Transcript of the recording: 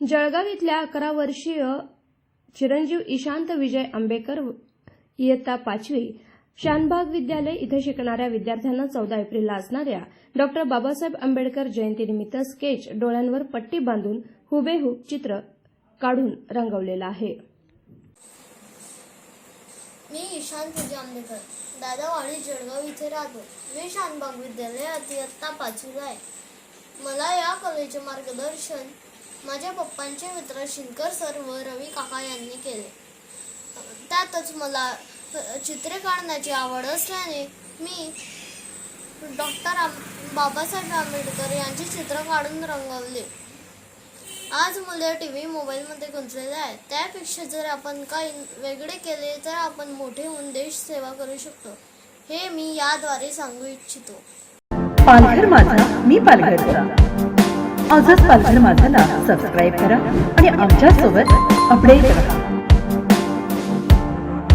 जळगाव इथल्या अकरा वर्षीय चिरंजीव ईशांत विजय आंबेकर इयत्ता पाचवी शानबाग विद्यालय इथं शिकणाऱ्या विद्यार्थ्यांना चौदा एप्रिलला असणाऱ्या डॉक्टर बाबासाहेब आंबेडकर जयंतीनिमित्त स्केच डोळ्यांवर पट्टी बांधून हुबेहूब चित्र काढून रंगवलेलं आहे. मी ईशान पूजा आंबेकर दादावाडी जळगाव इथे राहतो. मी शानबाग विद्यालयात इयत्ता पाचवीला आहे. मला या कलेचे मार्गदर्शन माझ्या पप्पांचे मित्र शिंकर सर व रवी काका यांनी केले. त्यातच मला चित्रे काढण्याची आवड असल्याने मी डॉक्टर बाबासाहेब आंबेडकर यांचे चित्र काढून रंगवले. आज मुले टी व्ही मोबाईलमध्ये गुंतलेले आहेत. त्यापेक्षा जर आपण काही वेगळे केले तर आपण मोठे होऊन देश सेवा करू शकतो. हे मी याद्वारे सांगू इच्छितो. पालघर माझा मी पालघरचा आजच पालघर माझाला सबस्क्राईब करा आणि आमच्यासोबत अपडेट राहा.